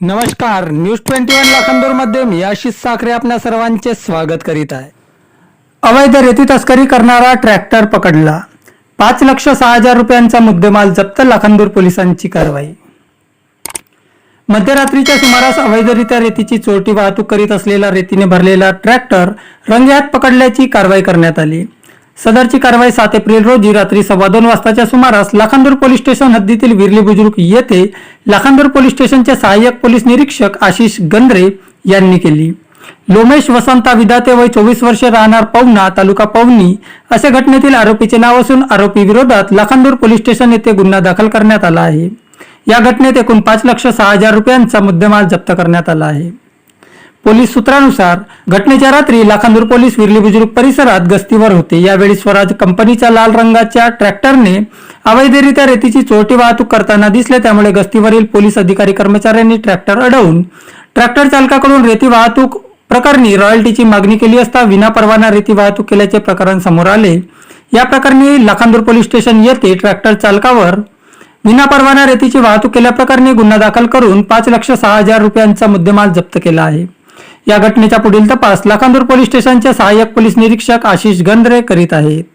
नमस्कार news twenty one लाखांदूरमध्ये मी आशिष साखरे आपल्या सर्वांचे स्वागत करीत आहे. अवैध रेती तस्करी करणारा ट्रॅक्टर पकडला. पाच लक्ष सहा हजार रुपयांचा मुद्देमाल जप्त लाखांदूर पोलिसांची कारवाई. मध्यरात्रीच्या सुमारास अवैधरित्या रेतीची चोरटी वाहतूक करीत असलेला रेतीने भरलेला ट्रॅक्टर रंगेहात पकडल्याची कारवाई करण्यात आली. सदरची कारवाई सात एप्रिल रोजी रात्री सव्वा दोन वाजताच्या सुमारास लाखांदूर पोलीस स्टेशन हद्दीतील विरली बुजुर्ग येथे लाखांदूर पोलीस स्टेशनचे सहाय्यक पोलीस निरीक्षक आशिष गंद्रे यांनी केली. लोमेश वसंता विदाते वय चोवीस वर्षे राहणार पवना तालुका पवनी असे घटनेतील आरोपीचे नाव असून आरोपी विरोधात लाखांदूर पोलीस स्टेशन येथे गुन्हा दाखल करण्यात आला आहे. या घटनेत एकूण पाच लक्ष सहा हजार रुपयांचा मुद्देमाल जप्त करण्यात आला आहे. पोलीस सूत्रानुसार घटनेच्या रात्री लाखांदूर पोलीस विरली बुजुर्ग परिसरात गस्तीवर होते. यावेळी स्वराज कंपनीच्या लाल रंगाच्या ट्रॅक्टरने अवैधरित्या रेतीची चोरटी वाहतूक करताना दिसले. त्यामुळे गस्तीवरील पोलीस अधिकारी कर्मचाऱ्यांनी ट्रॅक्टर अडवून ट्रॅक्टर चालकाकडून रेती वाहतूक प्रकरणी रॉयल्टीची मागणी केली असता विनापरवाना रेती वाहतूक केल्याचे प्रकरण समोर आले. या प्रकरणी लाखांदूर पोलीस स्टेशन येथे ट्रॅक्टर चालकावर विनापरवाना रेतीची वाहतूक केल्याप्रकरणी गुन्हा दाखल करून पाच लक्ष सहा हजार रुपयांचा मुद्देमाल जप्त केला आहे. या घटनेचा पुढील तपास लाखांदूर पोलीस स्टेशनचे सहाय्यक पोलीस निरीक्षक आशिष गंद्रे करीत आहेत.